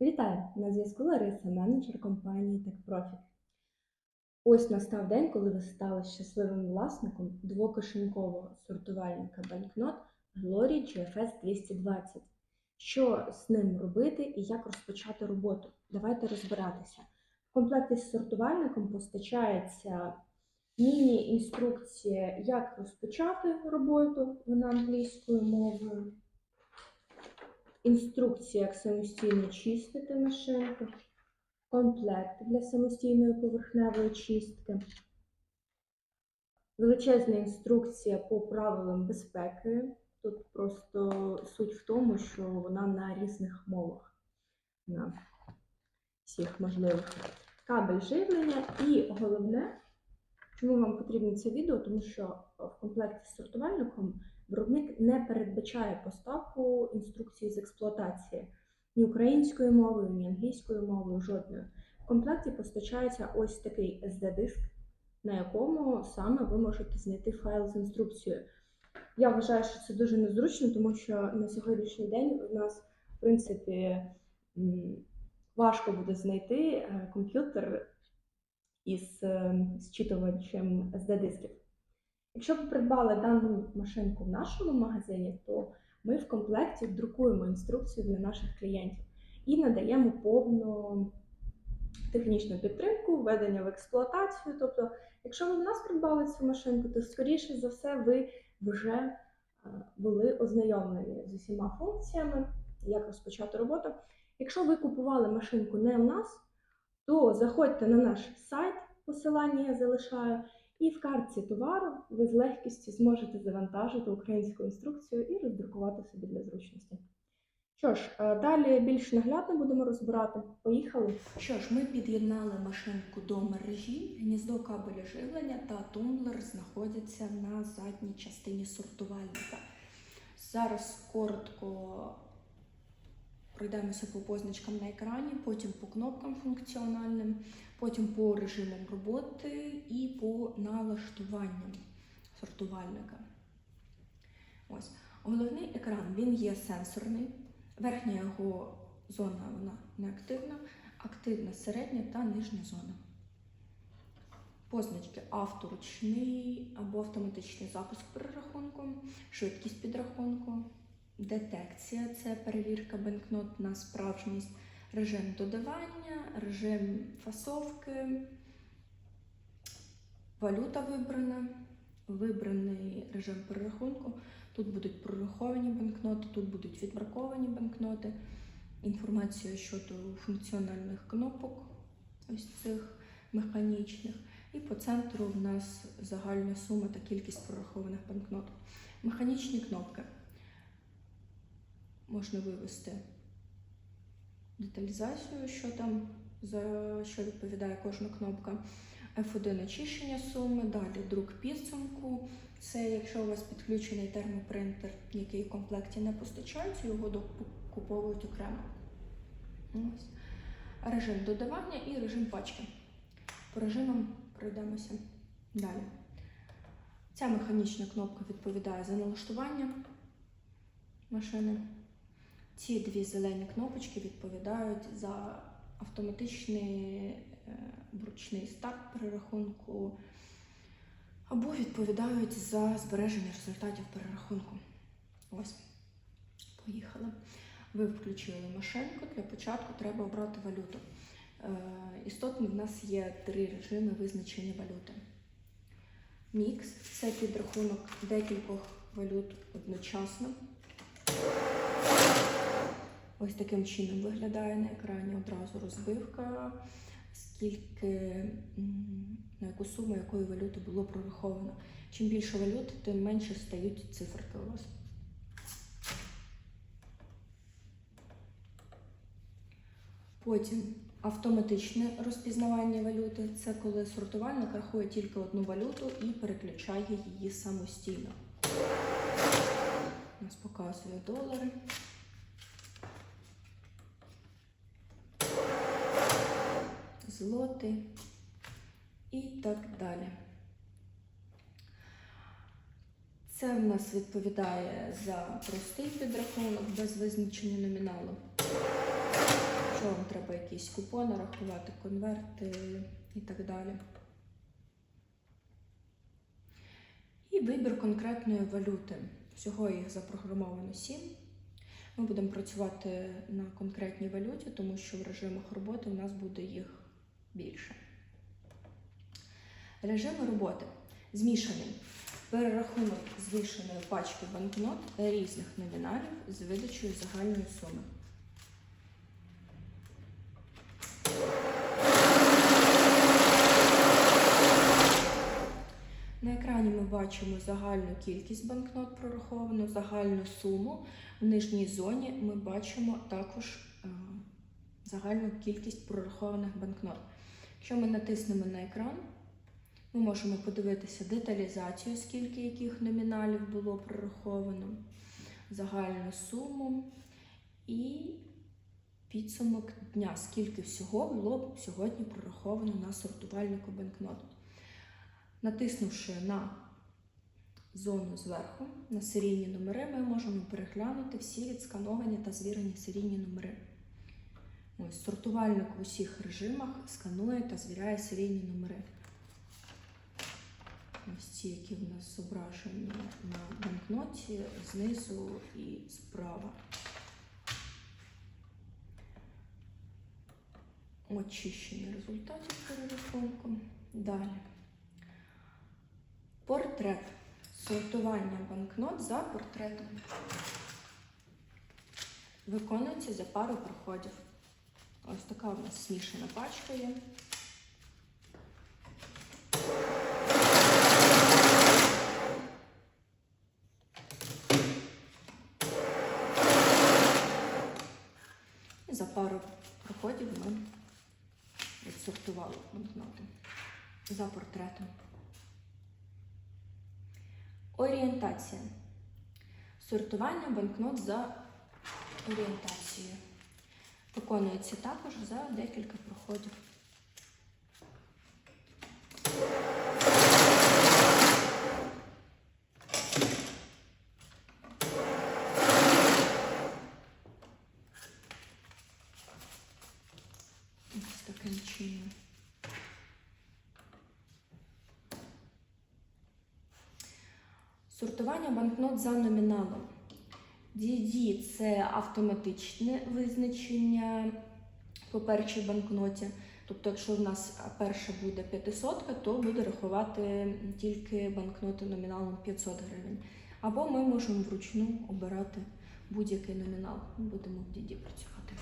Вітаю! На зв'язку Лариса, менеджер компанії TechProfit. Ось настав день, коли ви стали щасливим власником двокишенькового сортувальника банкнот Glory GFS 220. Що з ним робити і як розпочати роботу? Давайте розбиратися. В комплекті з сортувальником постачається міні-інструкція, як розпочати роботу, вона англійською мовою інструкція, як самостійно чистити машинку, комплект для самостійної поверхневої чистки, величезна інструкція по правилам безпеки. Тут просто суть в тому, що вона на різних мовах, на всіх можливих. Кабель живлення. І головне, чому вам потрібно це відео, тому що в комплекті з сортувальником Виробник не передбачає поставку інструкції з експлуатації ні українською мовою, ні англійською мовою, жодною. В комплекті постачається ось такий SD-диск, на якому саме ви можете знайти файл з інструкцією. Я вважаю, що це дуже незручно, тому що на сьогоднішній день у нас, в принципі, важко буде знайти е, комп'ютер із е, зчитувачем SD-дисків. Якщо ви придбали дану машинку в нашому магазині, то ми в комплекті друкуємо інструкцію для наших клієнтів і надаємо повну технічну підтримку, введення в експлуатацію. Тобто, якщо ви в нас придбали цю машинку, то скоріше за все ви вже е, були ознайомлені з усіма функціями, як розпочати роботу. Якщо ви купували машинку не у нас, то заходьте на наш сайт, посилання я залишаю. І в картці товару ви з легкістю зможете завантажити українську інструкцію і роздрукувати собі для зручності. Що ж, е, далі більш наглядно будемо розбирати. Поїхали. Що ж, ми під'єднали машинку до мережі, гніздо кабеля живлення та тумблер знаходяться на задній частині сортувальника. Зараз коротко пройдемося по позначкам на екрані, потім по кнопкам функціональним, потім по режимам роботи і по налаштуванням сортувальника. Ось. Головний екран він є сенсорний. Верхня його зона вона неактивна, активна середня та нижня зона. Позначки авторучний або автоматичний запуск перерахунку, швидкість підрахунку, детекція це перевірка банкнот на справжність, режим додавання, режим фасовки, валюта вибрана, вибраний режим перерахунку. Тут будуть прораховані банкноти, тут будуть відмарковані банкноти, інформація щодо функціональних кнопок, ось цих механічних. І по центру в нас загальна сума та кількість прорахованих банкнот. Механічні кнопки можна вивести деталізацію, що там за що відповідає кожна кнопка. F1 очищення суми, далі друк підсумку. Це якщо у вас підключений термопринтер, який в комплекті не постачається, його докуповують окремо. Ось. Режим додавання і режим пачки. По режимам пройдемося далі. Ця механічна кнопка відповідає за налаштування машини. Ці дві зелені кнопочки відповідають за автоматичний е, вручний старт перерахунку або відповідають за збереження результатів перерахунку. Ось, поїхали. Ви включили машинку. Для початку треба обрати валюту. Е, Істотно в нас є три режими визначення валюти. Мікс це підрахунок декількох валют одночасно. Ось таким чином виглядає на екрані одразу розбивка, скільки на яку суму якої валюти було прораховано. Чим більше валют, тим менше стають циферки у вас. Потім автоматичне розпізнавання валюти це коли сортувальник рахує тільки одну валюту і переключає її самостійно. У нас показує долари. Злоти і так далі. Це в нас відповідає за простий підрахунок без визначення номіналу. Якщо вам треба якісь купони рахувати, конверти і так далі. І вибір конкретної валюти. Всього їх запрограмовано 7. Ми будемо працювати на конкретній валюті, тому що в режимах роботи у нас буде їх більше. Режими роботи змішаний. Перерахунок змішаної пачки банкнот різних номіналів з видачею загальної суми. На екрані ми бачимо загальну кількість банкнот прораховану, загальну суму. В нижній зоні ми бачимо також е, загальну кількість прорахованих банкнот. Якщо ми натиснемо на екран, ми можемо подивитися деталізацію, скільки яких номіналів було прораховано, загальну суму і підсумок дня, скільки всього було сьогодні прораховано на сортувальнику банкнот. Натиснувши на зону зверху, на серійні номери, ми можемо переглянути всі відскановані та звірені серійні номери. Ось, сортувальник в усіх режимах сканує та звіряє серійні номери. Ось ці, які в нас зображені на банкноті знизу і справа. Очищення результатів перерахунку. Далі. Портрет. Сортування банкнот за портретом. Виконується за пару проходів. Ось така у нас смішана пачка є. За пару проходів ми відсортували банкноти за портретом. Орієнтація. Сортування банкнот за орієнтацією. Виконується також за декілька проходів. Сортування банкнот за номіналом. DD – це автоматичне визначення по першій банкноті. Тобто, якщо в нас перша буде 500, то буде рахувати тільки банкноти номіналом 500 гривень. Або ми можемо вручну обирати будь-який номінал. Ми будемо в DD працювати.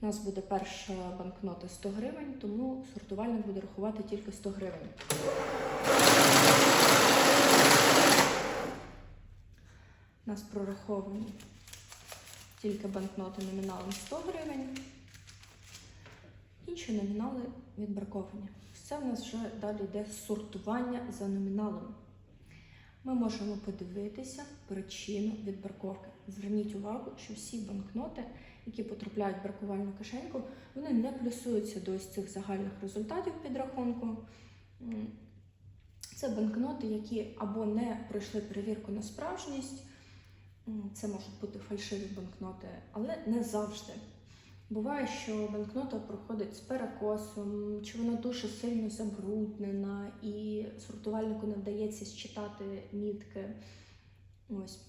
У нас буде перша банкнота 100 гривень, тому сортувальник буде рахувати тільки 100 гривень. У нас прораховані тільки банкноти номіналом 100 гривень. Інші номінали відбраковані. Це в нас вже далі йде сортування за номіналом. Ми можемо подивитися причину відбраковки. Зверніть увагу, що всі банкноти, які потрапляють в бракувальну кишеньку, вони не плюсуються до ось цих загальних результатів підрахунку. Це банкноти, які або не пройшли перевірку на справжність, це можуть бути фальшиві банкноти, але не завжди. Bуває, що банкнота проходить з перекосом, чи вона дуже сильно забруднена, і сортувальнику не вдається считати мітки. Ось.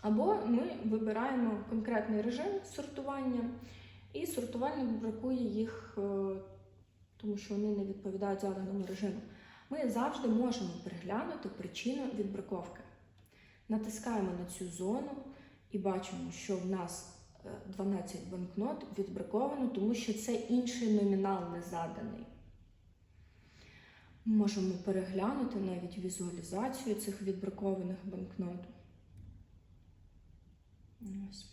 Або ми вибираємо конкретний режим сортування, і сортувальник бракує їх, е, тому що вони не відповідають заданому режиму. Ми завжди можемо переглянути причину відбраковки. Натискаємо на цю зону і бачимо, що в нас е, 12 банкнот відбраковано, тому що це інший номінал не заданий. Можемо переглянути навіть візуалізацію цих відбракованих банкнот. Ось.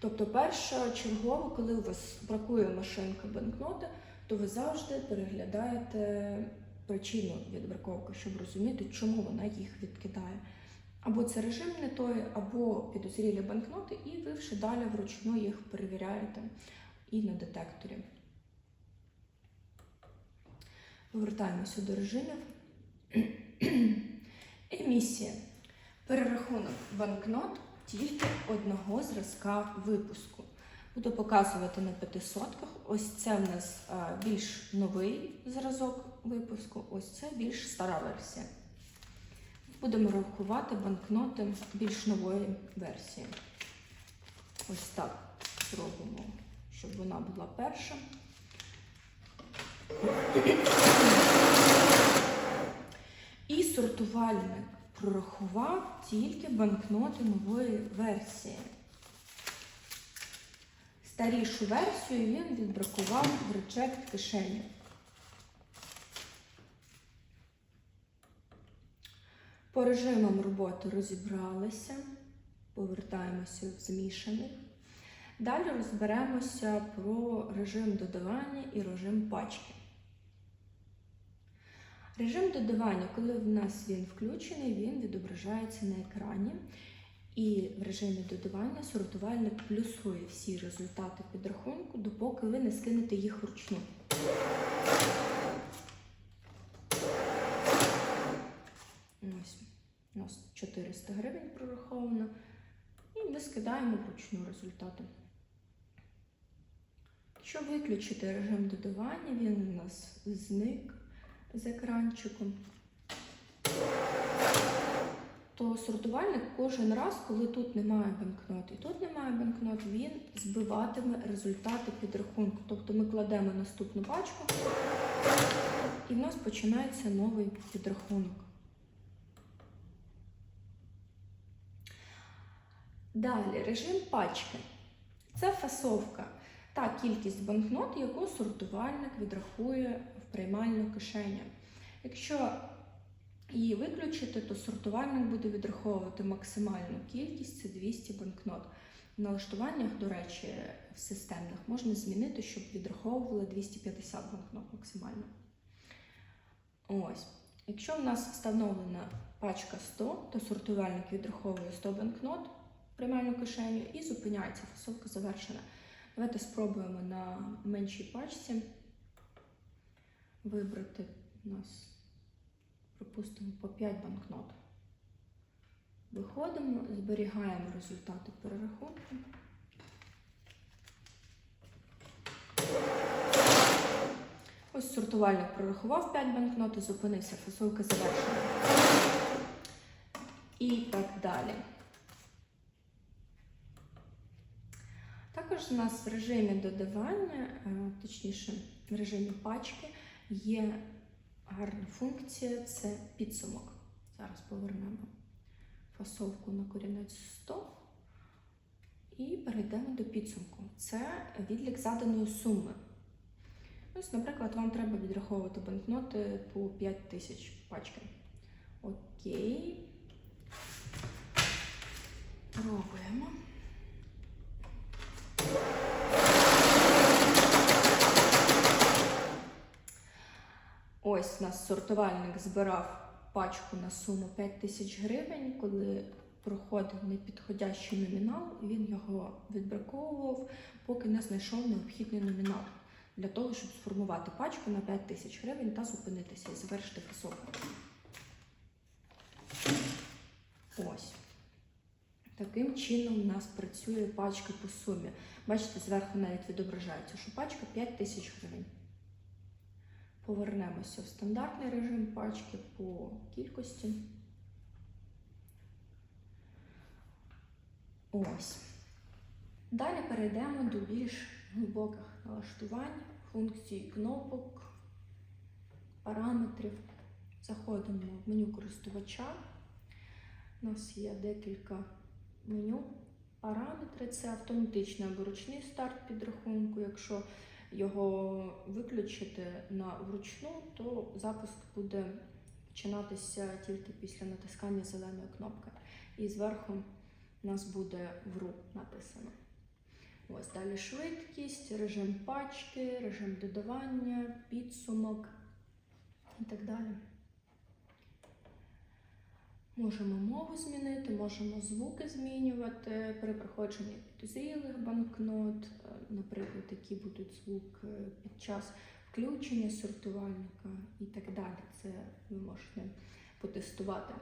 Тобто, першочергово, коли у вас бракує машинка банкноти, то ви завжди переглядаєте причину відбраковки, щоб розуміти, чому вона їх відкидає. Або це режим не той, або підозрілі банкноти, і ви вже далі вручну їх перевіряєте і на детекторі. Повертаємося до режимів. Емісія. Перерахунок банкнот тільки одного зразка випуску. Буду показувати на п'ятисотках. Ось це в нас більш новий зразок випуску, ось це більш стара версія. Будемо рахувати банкноти більш нової версії. Ось так зробимо, щоб вона була перша. І сортувальник прорахував тільки банкноти нової версії. Старішу версію він відбракував в речект кишені. По режимам роботи розібралися, повертаємося в змішаних. Далі розберемося про режим додавання і режим пачки. Режим додавання, коли в нас він включений, він відображається на екрані. І в режимі додавання сортувальник плюсує всі результати підрахунку, допоки ви не скинете їх вручну. Ось у нас 400 гривень прораховано. І ми скидаємо вручну результати. Якщо виключити режим додавання, він у нас зник з екранчиком. То сортувальник кожен раз, коли тут немає банкнот і тут немає банкнот, він збиватиме результати підрахунку. Тобто ми кладемо наступну пачку, і в нас починається новий підрахунок. Далі режим пачки. Це фасовка. Та кількість банкнот, яку сортувальник відрахує в приймальну кишеню. Якщо її виключити, то сортувальник буде відраховувати максимальну кількість це 200 банкнот. В налаштуваннях, до речі, в системних можна змінити, щоб відраховували 250 банкнот максимально. Ось. Якщо в нас встановлена пачка 100, то сортувальник відраховує 100 банкнот в приймальну кишеню і зупиняється. Фасовка завершена. Давайте спробуємо на меншій пачці вибрати у нас, припустимо, по 5 банкнот. Виходимо, зберігаємо результати перерахунку. Ось сортувальник прорахував 5 банкнот і зупинився, фасовка завершена. І так далі. Також у нас в режимі додавання, е, точніше, в режимі пачки, є гарна функція це підсумок. Зараз повернемо фасовку на корінець 100 і перейдемо до підсумку. Це відлік заданої суми. Ось, наприклад, вам треба відраховувати банкноти по 5 тисяч пачки. Окей. Пробуємо. Ось нас сортувальник збирав пачку на суму 5 тисяч гривень, коли проходив непідходящий номінал, він його відбраковував, поки не знайшов необхідний номінал для того, щоб сформувати пачку на 5 тисяч гривень та зупинитися і завершити фасовку. Ось. Таким чином у нас працює пачка по сумі. Бачите, зверху навіть відображається, що пачка 5 тисяч гривень. Повернемося в стандартний режим пачки по кількості. Ось. Далі перейдемо до більш глибоких налаштувань, функцій кнопок, параметрів. Заходимо в меню користувача. У нас є декілька меню. Параметри це автоматичний або ручний старт підрахунку. Якщо його виключити на вручну, то запуск буде починатися тільки після натискання зеленої кнопки. І зверху у нас буде вру написано. Ось далі швидкість, режим пачки, режим додавання, підсумок і так далі. Можемо мову змінити, можемо звуки змінювати при проходженні підозрілих банкнот, е, наприклад, які будуть звук е, під час включення сортувальника і так далі. Це ви можете потестувати.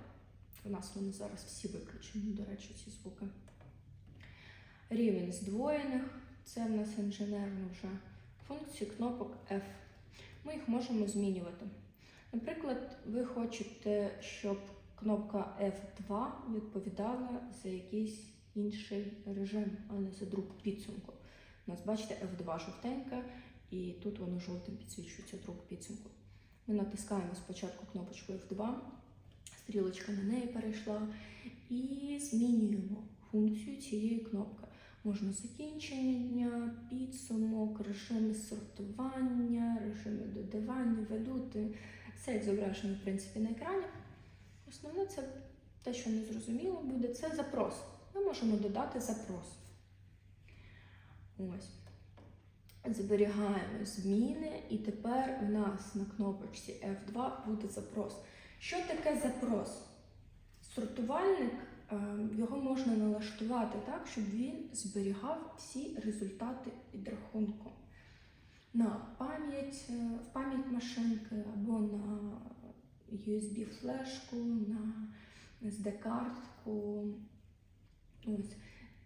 У нас вони зараз всі виключені, до речі, ці звуки. Рівень здвоєних це в нас інженерні вже функції кнопок F. Ми їх можемо змінювати. Наприклад, ви хочете, щоб кнопка F2 відповідала за якийсь інший режим, а не за друк підсумку. У нас, бачите, F2 жовтенька, і тут воно жовтим підсвічується друк підсумку. Ми натискаємо спочатку кнопочку F2, стрілочка на неї перейшла, і змінюємо функцію цієї кнопки. Можна закінчення, підсумок, режими сортування, режими додавання, ведути. Все як зображено, в принципі, на екрані. Основне це те, що не зрозуміло буде, це запрос. Ми можемо додати запрос. Ось. Зберігаємо зміни, і тепер у нас на кнопочці F2 буде запрос. Що таке запрос? Сортувальник е, його можна налаштувати так, щоб він зберігав всі результати підрахунку на пам'ять, е, в пам'ять машинки або на USB-флешку, на SD-картку.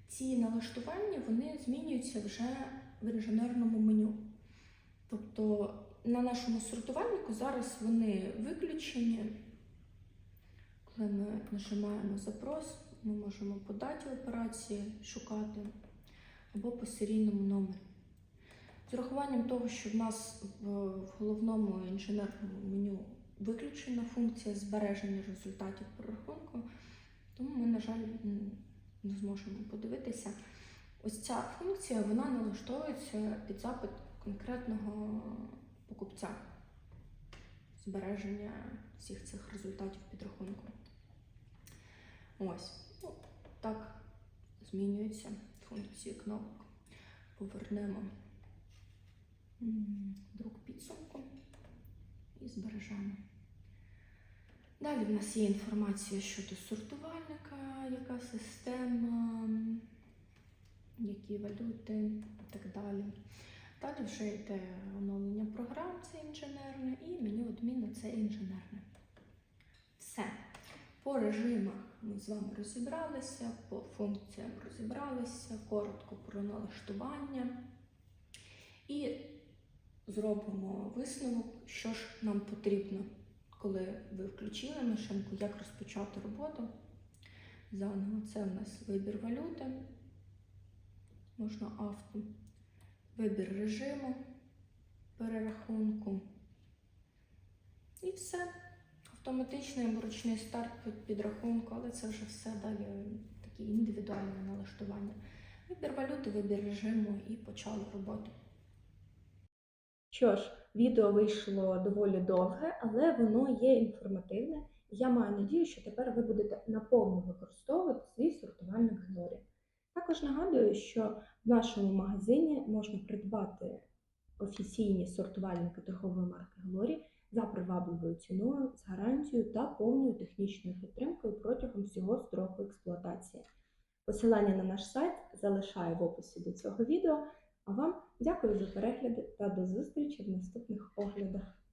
Ці налаштування вони змінюються вже в інженерному меню. Тобто на нашому сортувальнику зараз вони виключені. Коли ми нажимаємо запрос, ми можемо по даті операції шукати або по серійному номеру. З урахуванням того, що в нас в головному інженерному меню виключена функція збереження результатів прорахунку, тому ми, на жаль, не зможемо подивитися. Ось ця функція вона налаштовується під запит конкретного покупця збереження всіх цих результатів підрахунку. Ось, ну, так змінюються функції кнопок. Повернемо друк підсумку і збережемо. Далі в нас є інформація щодо сортувальника, яка система, які валюти і так далі. Далі вже йде оновлення програм, це інженерне, і меню адміна це інженерне. Все. По режимах ми з вами розібралися, по функціям розібралися, коротко про налаштування. І зробимо висновок, що ж нам потрібно, коли ви включили машинку, як розпочати роботу. Заново це в нас вибір валюти, можна авто, вибір режиму, перерахунку. І все. Автоматичний ручний старт під підрахунку, але це вже все далі такі індивідуальне налаштування. Вибір валюти, вибір режиму і почали роботу. Що ж, відео вийшло доволі довге, але воно є інформативне. Я маю надію, що тепер ви будете наповну використовувати свій сортувальник Глорі. Також нагадую, що в нашому магазині можна придбати офіційні сортувальники торгової марки Глорі за привабливою ціною, з гарантією та повною технічною підтримкою протягом всього строку експлуатації. Посилання на наш сайт залишаю в описі до цього відео. А вам дякую за перегляди та до зустрічі в наступних оглядах.